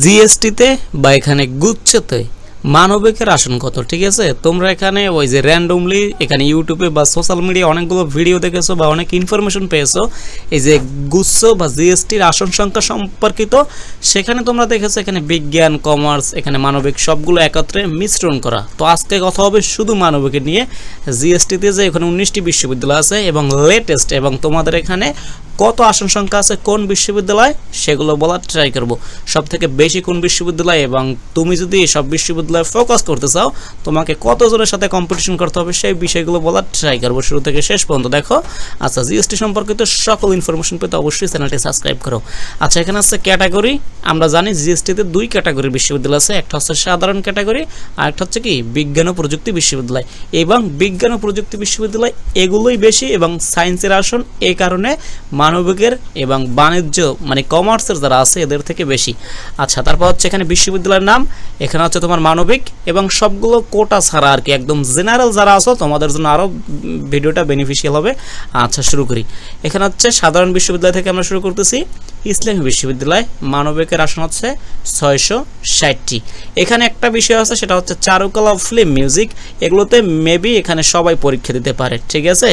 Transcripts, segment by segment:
জিএসটিতে বা এখানে গুচ্ছতে মানবিকের আসন কত, ঠিক আছে? তোমরা এখানে ওই যে র্যান্ডমলি এখানে ইউটিউবে বা সোশ্যাল মিডিয়া অনেকগুলো ভিডিও দেখেছ বা অনেক ইনফরমেশন পেয়েছ। এই যে গুচ্ছ বা জিএসটির আসন সংখ্যা সম্পর্কিত, সেখানে তোমরা দেখেছ এখানে বিজ্ঞান কমার্স এখানে মানবিক সবগুলো একত্রে মিশ্রণ করা। তো আজকে কথা হবে শুধু মানবিকের নিয়ে। জিএসটিতে যে এখানে উনিশটি বিশ্ববিদ্যালয় আছে এবং লেটেস্ট এবং তোমাদের এখানে কত আসন সংখ্যা আছে, কোন বিশ্ববিদ্যালয়, সেগুলো বলার ট্রাই করব। সব থেকে বেশি কোন বিশ্ববিদ্যালয় এবং তুমি যদি সব বিশ্ববিদ্যালয়ে ফোকাস করতে চাও, তোমাকে কতজনের সাথে কম্পিটিশন করতে হবে সেই বিষয়গুলো বলার ট্রাই করব। শুরু থেকে শেষ পর্যন্ত দেখো। আচ্ছা জিএসটি সম্পর্কিত সকল ইনফরমেশন পেতে অবশ্যই চ্যানেলটি সাবস্ক্রাইব করো। আচ্ছা এখানে আছে ক্যাটাগরি আমরা জানি জিএসটিতে দুই ক্যাটাগরির বিশ্ববিদ্যালয় আছে। একটা হচ্ছে সাধারণ ক্যাটাগরি আর একটা হচ্ছে কি বিজ্ঞান ও প্রযুক্তি বিশ্ববিদ্যালয়। এবং বিজ্ঞান ও প্রযুক্তি বিশ্ববিদ্যালয় এগুলোই বেশি এবং সায়েন্সের আসন এই কারণে মানবিকের এবং বাণিজ্য মানে কমার্সের যারা আছে, এদের থেকে বেশি। আচ্ছা তারপর হচ্ছে এখানে বিশ্ববিদ্যালয়ের নাম। এখানে হচ্ছে তোমার মানবিক এবং সবগুলো কোটা ছাড়া আর কি। একদম জেনারেল যারা আছো, তোমাদের জন্য আরও ভিডিওটা বেনিফিশিয়াল হবে। আচ্ছা শুরু করি। এখানে হচ্ছে সাধারণ বিশ্ববিদ্যালয় থেকে আমরা শুরু করতেছি। ইসলামী বিশ্ববিদ্যালয় মানবিকের আসন হচ্ছে ছয়শো ষাটটি। এখানে একটা বিষয় আছে, সেটা হচ্ছে চারুকলা ফিল্ম মিউজিক। এগুলোতে মেবি এখানে সবাই পরীক্ষা দিতে পারে, ঠিক আছে?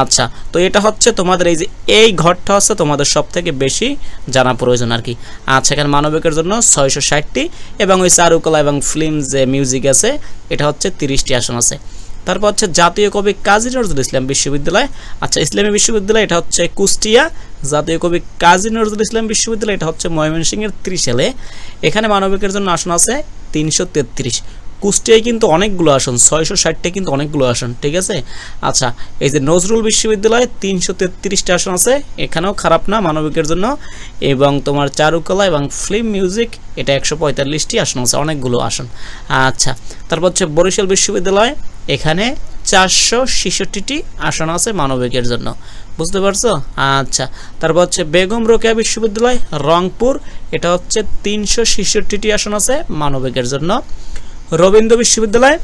আচ্ছা তো এটা হচ্ছে তোমাদের এই যে, এই ঘরটা হচ্ছে তোমাদের সব থেকে বেশি জানা প্রয়োজন আর কি। আচ্ছা এখানে মানবিকের জন্য ছয়শো ষাটটি, এবং ওই চারুকলা এবং ফিল্ম যে মিউজিক আছে, এটা হচ্ছে তিরিশটি আসন আছে। তারপর হচ্ছে জাতীয় কবি কাজী নজরুল ইসলাম বিশ্ববিদ্যালয়। আচ্ছা ইসলামী বিশ্ববিদ্যালয়, এটা হচ্ছে কুষ্টিয়া। জাতীয় কবি কাজী নজরুল ইসলাম বিশ্ববিদ্যালয়, এটা হচ্ছে ময়মনসিংহের ত্রিশালে। এখানে মানবিকের জন্য আসন আছে তিনশো তেত্রিশ। কুষ্টিয়ায় কিন্তু অনেকগুলো আসন, ছয়শো ষাটটা কিন্তু অনেকগুলো আসন, ঠিক আছে? আচ্ছা এই যে নজরুল বিশ্ববিদ্যালয়ে তিনশো তেত্রিশটা আসন আছে, এখানেও খারাপ না মানবিকের জন্য। এবং তোমার চারুকলা এবং ফিল্ম মিউজিক, এটা একশো পঁয়তাল্লিশটি আসন আছে, অনেকগুলো আসন। আচ্ছা তারপর হচ্ছে বরিশাল বিশ্ববিদ্যালয়, এখানে চারশো ছেষট্টিটি আসন আছে মানবিকের জন্য। বুঝতে পারছ? আচ্ছা তারপর হচ্ছে বেগম রোকেয়া বিশ্ববিদ্যালয়, রংপুর। এটা হচ্ছে তিনশো ছেষট্টিটি আসন আছে মানবিকের জন্য। রবীন্দ্র বিশ্ববিদ্যালয়,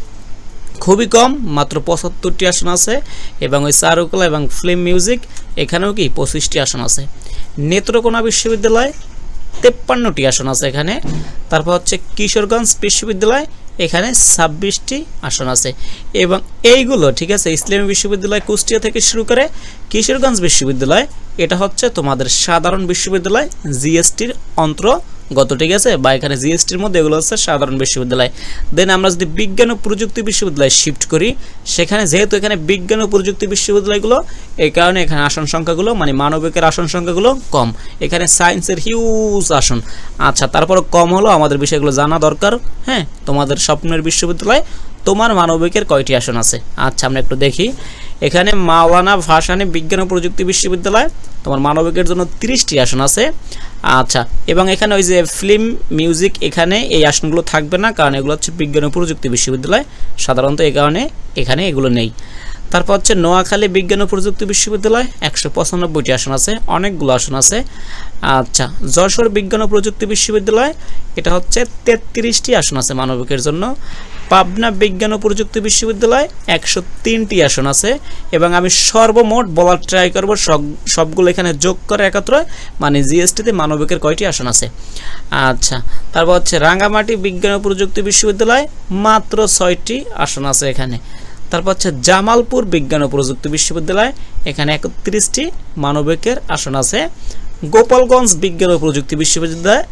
খুবই কম, মাত্র পঁচাত্তরটি আসন আছে। এবং ওই চারুকলা এবং ফিল্ম মিউজিক, এখানেও কি পঁচিশটি আসন আছে। নেত্রকোনা বিশ্ববিদ্যালয়, তেপ্পান্নটি আসন আছে এখানে। তারপর হচ্ছে কিশোরগঞ্জ বিশ্ববিদ্যালয় এখানে ছাব্বিশটি আসন আছে। এবং এইগুলো, ঠিক আছে, ইসলামী বিশ্ববিদ্যালয় কুষ্টিয়া থেকে শুরু করে কিশোরগঞ্জ বিশ্ববিদ্যালয়, এটা হচ্ছে তোমাদের সাধারণ বিশ্ববিদ্যালয়, জিএসটির অন্তর্গত ঠিক আছে? বা এখানে জিএসটির মধ্যে এগুলো হচ্ছে সাধারণ বিশ্ববিদ্যালয়। দেন আমরা যদি বিজ্ঞান ও প্রযুক্তি বিশ্ববিদ্যালয় শিফট করি, সেখানে যেহেতু এখানে বিজ্ঞান ও প্রযুক্তি বিশ্ববিদ্যালয়গুলো, এই কারণে এখানে আসন সংখ্যাগুলো মানে মানবিকের আসন সংখ্যাগুলো কম। এখানে সায়েন্সের হিউজ আসন। আচ্ছা তারপরে কম হলো, আমাদের বিষয়গুলো জানা দরকার। হ্যাঁ তোমাদের স্বপ্নের বিশ্ববিদ্যালয় তোমার মানবিকের কয়টি আসন আছে? আচ্ছা আমরা একটু দেখি। এখানে মাওলানা ভাসানি বিজ্ঞান ও প্রযুক্তি বিশ্ববিদ্যালয়, তোমার মানবিকের জন্য তিরিশটি আসন আছে। আচ্ছা এবং এখানে ওই যে ফিল্ম, মিউজিক, এখানে এই আসনগুলো থাকবে না, কারণ এগুলো হচ্ছে বিজ্ঞান ও প্রযুক্তি বিশ্ববিদ্যালয়। সাধারণত এই কারণে এখানে এগুলো নেই। তারপর হচ্ছে নোয়াখালী বিজ্ঞান ও প্রযুক্তি বিশ্ববিদ্যালয়, একশো পঁচানব্বইটি আসন আছে, অনেকগুলো আসন আছে। আচ্ছা যশোর বিজ্ঞান ও প্রযুক্তি বিশ্ববিদ্যালয়, এটা হচ্ছে তেত্রিশটি আসন আছে মানবিকের জন্য। পাবনা বিজ্ঞান ও প্রযুক্তি বিশ্ববিদ্যালয়, একশো তিনটি আসন আছে। এবং আমি সর্বমোট বলার ট্রাই করব, সব, সবগুলো এখানে যোগ করে একত্র মানে জিএসটিতে মানবিকের কয়টি আসন আছে। আচ্ছা তারপর হচ্ছে রাঙ্গামাটি বিজ্ঞান ও প্রযুক্তি বিশ্ববিদ্যালয়, মাত্র ছয়টি আসন আছে এখানে। তারপর হচ্ছে জামালপুর বিজ্ঞান ও প্রযুক্তি বিশ্ববিদ্যালয়। এখানে একত্রিশটি মানবিকের আসন আছে। গোপালগঞ্জ বিজ্ঞান ও প্রযুক্তি বিশ্ববিদ্যালয়।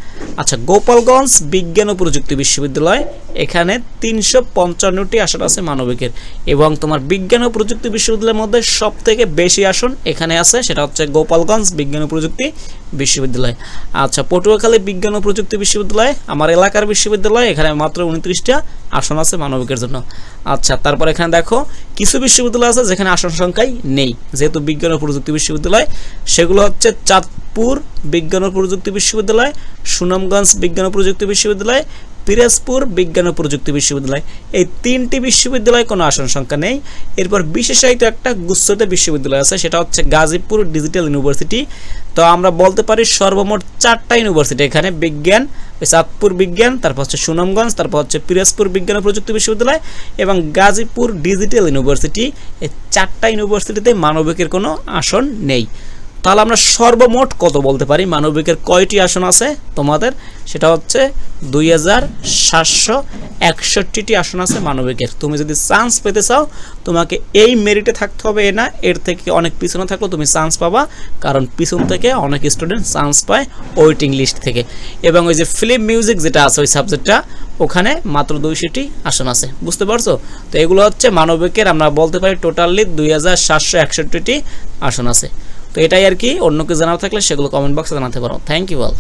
আচ্ছা গোপালগঞ্জ বিজ্ঞান ও প্রযুক্তি বিশ্ববিদ্যালয়, এখানে তিনশো পঞ্চান্নটি আসন আছে মানবিকের। এবং তোমার বিজ্ঞান ও প্রযুক্তি বিশ্ববিদ্যালয়ের মধ্যে সব থেকে বেশি আসন এখানে আছে, সেটা হচ্ছে গোপালগঞ্জ বিজ্ঞান ও প্রযুক্তি বিশ্ববিদ্যালয়। আচ্ছা পটুয়াখালী বিজ্ঞান ও প্রযুক্তি বিশ্ববিদ্যালয়, আমার এলাকার বিশ্ববিদ্যালয়, এখানে মাত্র উনত্রিশটা। আসন আছে মানবিকের জন্য। আচ্ছা তারপর এখানে দেখো, কিছু বিশ্ববিদ্যালয় আছে যেখানে আসন সংখ্যাই নেই। যেহেতু বিজ্ঞান ও প্রযুক্তি বিশ্ববিদ্যালয়, সেগুলো হচ্ছে চাঁদপুর বিজ্ঞান ও প্রযুক্তি বিশ্ববিদ্যালয়, সুনামগঞ্জ বিজ্ঞান ও প্রযুক্তি বিশ্ববিদ্যালয়, পিরাজপুর বিজ্ঞান ও প্রযুক্তি বিশ্ববিদ্যালয়। এই তিনটি বিশ্ববিদ্যালয়ে কোনো আসন সংখ্যা নেই। এরপর বিশেষায়িত একটা গুচ্ছতে বিশ্ববিদ্যালয় আছে, সেটা হচ্ছে গাজীপুর ডিজিটাল ইউনিভার্সিটি। তো আমরা বলতে পারি সর্বমোট চারটা ইউনিভার্সিটি এখানে বিজ্ঞান চাঁদপুর বিজ্ঞান, তারপর হচ্ছে সুনামগঞ্জ, তারপর হচ্ছে পিরাজপুর বিজ্ঞান ও প্রযুক্তি বিশ্ববিদ্যালয় এবং গাজীপুর ডিজিটাল ইউনিভার্সিটি। এই চারটা ইউনিভার্সিটিতে মানবিকের কোনো আসন নেই। তাহলে আমরা সর্বমোট কত বলতে পারি? মানবিকের কয়টি আসন আছে তোমাদের? সেটা হচ্ছে দুই হাজার সাতশো একষট্টিটি আসন আছে মানবিকের। তুমি যদি চান্স পেতে চাও, তোমাকে এই মেরিটে থাকতে হবে এ না, এর থেকে অনেক পিছনে থাকলেও তুমি চান্স পাবা, কারণ পিছন থেকে অনেক স্টুডেন্ট চান্স পায় ওয়েটিং লিস্ট থেকে। এবং ওই যে ফিল্ম মিউজিক যেটা আছে, ওই সাবজেক্টটা ওখানে মাত্র দুইশোটি আসন আছে। বুঝতে পারছ? তো এগুলো হচ্ছে মানবিকের, আমরা বলতে পারি টোটালি দুই হাজার সাতশো একষট্টিটি আসন আছে। তো এটাই আর কি। অন্য কিছু জানার থাকলে সেগুলো কমেন্ট বক্সে জানাতে পারো। Thank you all